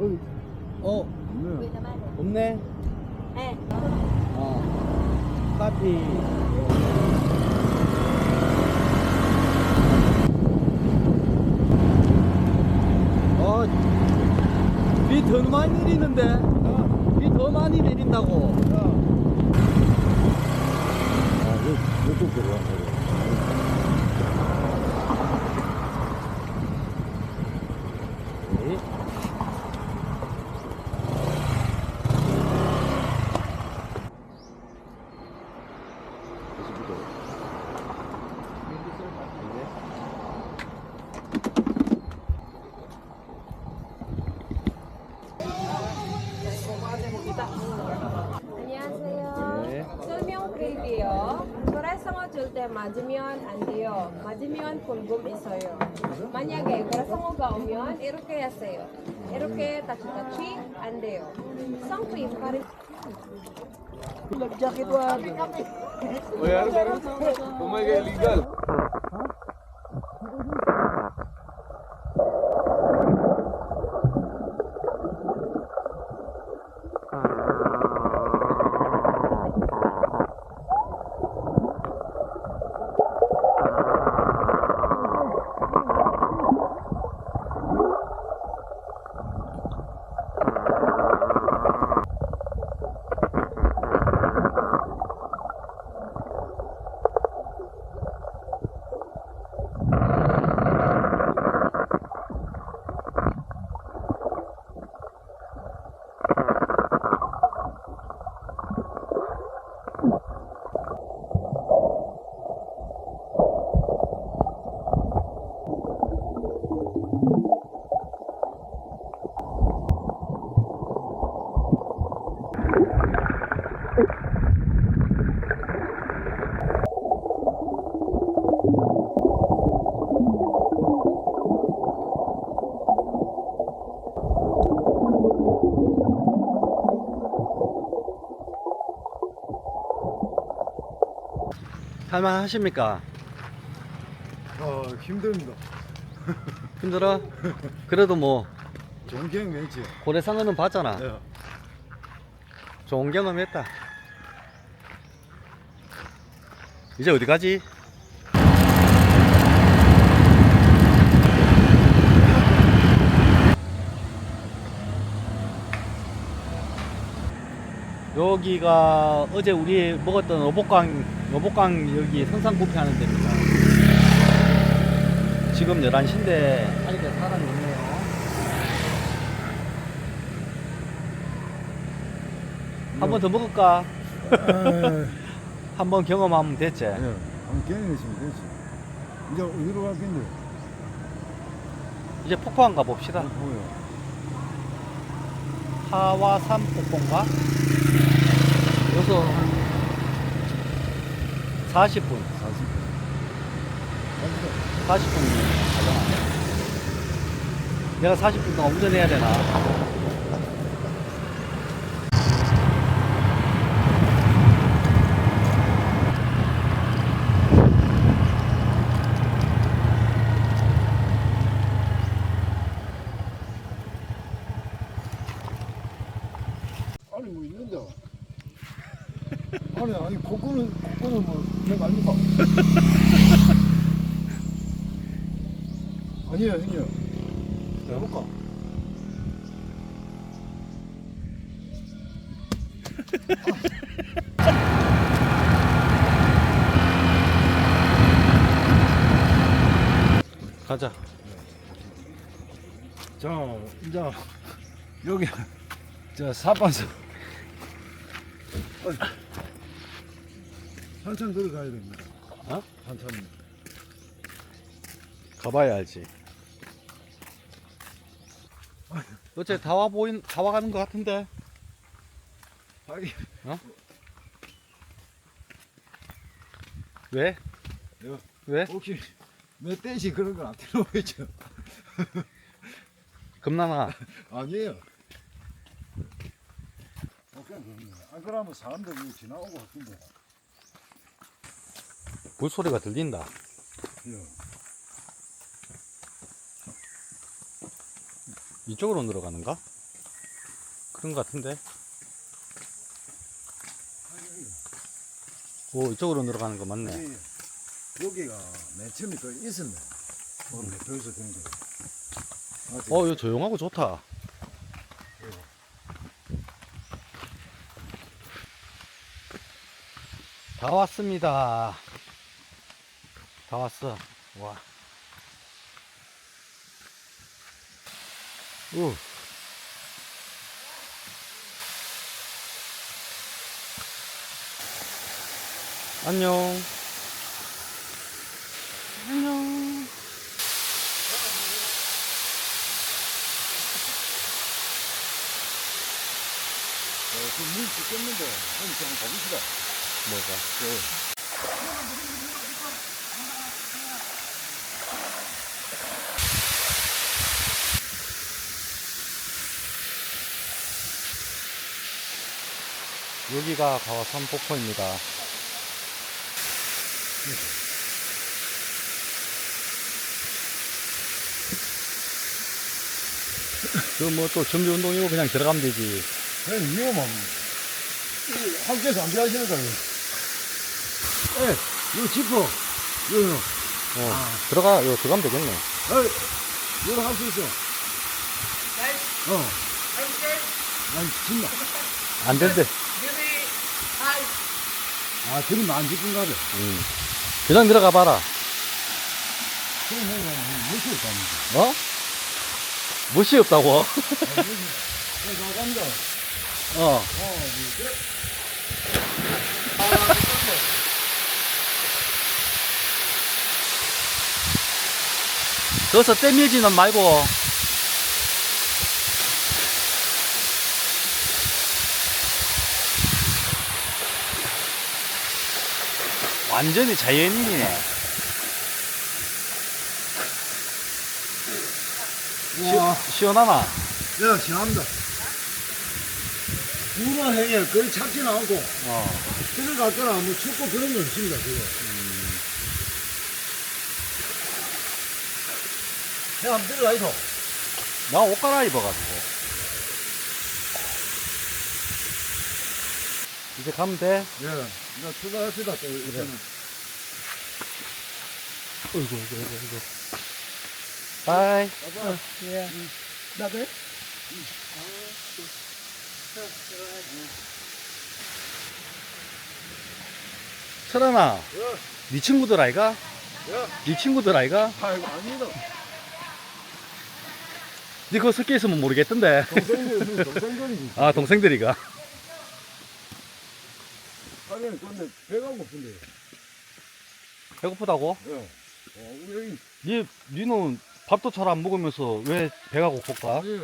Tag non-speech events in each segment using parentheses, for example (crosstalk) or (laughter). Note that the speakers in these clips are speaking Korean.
어이, 어. 없네. 어. 카페. 어, 비더 많이 내리는데? 비더 많이 내린다고. 아, 요, 요쪽 들어간 거래. 네. 안녕하세요. 네. 설명 드릴게요. 고래상어 줄 때 맞으면 안 돼요. 맞으면 벌금 있어요. 만약에 고래상어가 오면 이렇게 하 세요. 이렇게 다치다치 안 돼요. 성크림 가리 Como é que é legal? 할만하십니까? 아, 힘듭니다. 힘들어? 그래도 뭐 좋은 경험이지. 고래 상어는 봤잖아. 예. 좋은 경험 했다. 이제 어디 가지? 여기가 어제 우리 먹었던 어복강, 어복강 여기 뷔페 하는 데입니다. 지금 11시인데 아직도 사람이 없네요. 한 번 더 먹을까? 아, 한번 경험하면 됐지. 예. 한번 경험했으면 됐지. 이제 어디로 갈 건데? 이제 폭포항 가봅시다. 뭐야? 하와산 폭포인가? 여기서 한 40분, 40분. 40분 가잖아. 내가 40분 동안 운전해야 되나? 아니, 뭐 있는데? 아니, 아니, 코코는, 코코는 뭐, 내가 아닙니까? (laughs) 아니에요, 형님. 해볼까? (laughs) 가자. 자, 이제, 여기, 저, 사반서. 한참 들어가야 됩니다. 어? 한참. 가봐야 알지. 어째 다 와 보인, 다 와가는 것 같은데? 하긴, 왜? 요. 왜? 혹시 멧돼지 그런 건 안 들어오겠죠? 겁나나? (laughs) 아니에요. 어, 그냥. 안 그러면 사람들이 지나오고 같은데. 물소리가 들린다. 요. 이쪽으로 들어가는가? 그런 것 같은데. 오, 이쪽으로 들어가는 거 맞네. 이- 여기가 맨 처음에 그 있었네. 어, 네, 저기서 된 거. 어, 이거 조용하고 좋다. 다 왔습니다. 다 왔어. 와. 우. 안녕. 안녕. 어, 그물 죽겠는데, 한번 좀 가봅시다. 뭐가? 여기가 가와산 폭포입니다. 그 뭐 또 준비 운동이고 그냥 들어가면 되지. 그냥 위험함. 이 학교에서 안 배하시니까. 예, 이거 짚어. 이거, 어, 들어가, 이거 들어가면 되겠네. 어, 이거 할 수 있어. 어. 아니, 진짜. 안 된대. 아, 지금 안 짚은가 봐. 응. 그냥 들어가 봐라. 그럼 형, 못이 없답니다. 어? 못이 없다고? 네, 나간다. 어. 어, 이제. 거기서 떼밀지는 말고. 완전히 자연인이네. 와, 시, 시원하나? 야, 시원합니다. 물은 행에 거의 찹지는 않고, 어. 들어갔거나 뭐 춥고 그런 건 없습니다, 지금. 형, 한번 들어가 있어. 나 옷 갈아입어가지고. 이제 가면 돼? 예, 나 출발합시다, 또, 일단은. 어이구, 어이구, 어이구, 어이구. 바이. 봐봐. 예. 나 그래? 철아나, 예, 네 친구들 아이가? 예. 네 친구들 아이가? 아이고, 아닙니다. 네 그거 섞여 있으면 모르겠던데. 동생들, 동생들이지. 아, 동생들이가. 아니, 근데 배가 고픈데. 배고프다고? 예. 어, 우리 여기, 니, 니는 밥도 잘 안 먹으면서 왜 배가 고플까? 아니,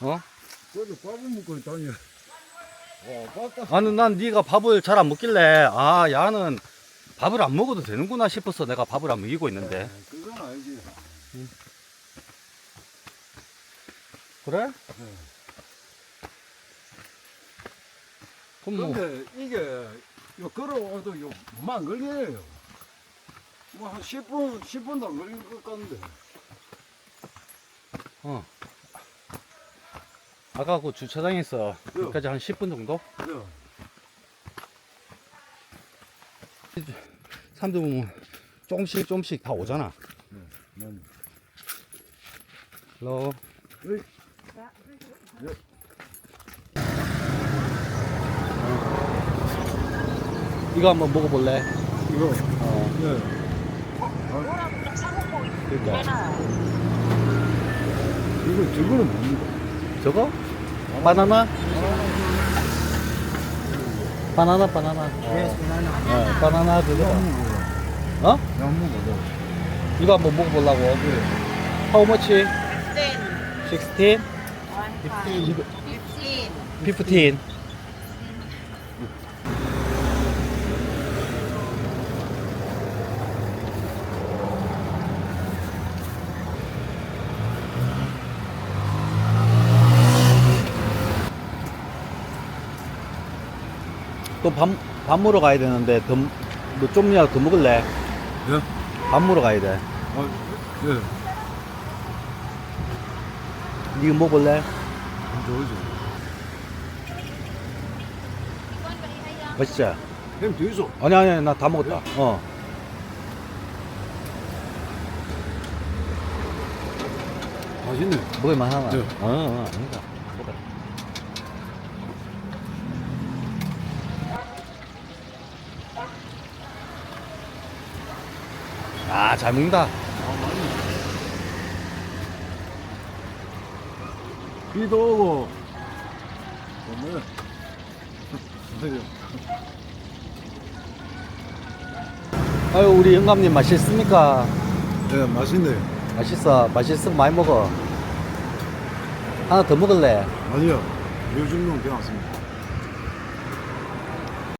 어? 그래도 밥을 먹고 다녀. 와, 밥다. 아니, 난 니가 밥을 잘 안 먹길래, 아, 야는 밥을 안 먹어도 되는구나 싶어서 내가 밥을 안 먹이고 있는데. 그건 알지. 그래? 그 럼 뭐, 근데 이게, 요 걸어와도 요, 만 걸려요. 뭐, 한 10분, 10분도 안 걸릴 것 같은데. 어. 아까 그 주차장에서 여기까지 한 10분 정도? 예. 사람들 보면 조금씩 조금씩 다 오잖아. 난, 헬로. 어이. 이거 한번 먹어볼래? 이거, 어, 예. 그러니까. 이거, 저거는 뭡니까? 저거? 바나나? 바나나, 바나나. 어, 어, 바나나 그거. 어? 양무거든. 이거 한번 먹어보려고. How much? 16? 16? 15. 또 밥, 밥 먹으러 가야 되는데, 더, 뭐 좀이라도 더 먹을래? 예? 밥 먹으러 가야 돼. 아, 예. 니가 먹을래? 좋지. 맛있지? 햄 뒤에서. 아니 아니 나 다 먹었다. 어. 맛있네. 먹을만 하나? 네. 어, 어, 아니다. 아, 잘 먹는다. 비도 오고. 정말. (laughs) 아유, 우리 영감님 맛있습니까? 네, 맛있네. 맛있어. 맛있으면 많이 먹어. 하나 더 먹을래? 아니요. 요즘은 괜찮습니다.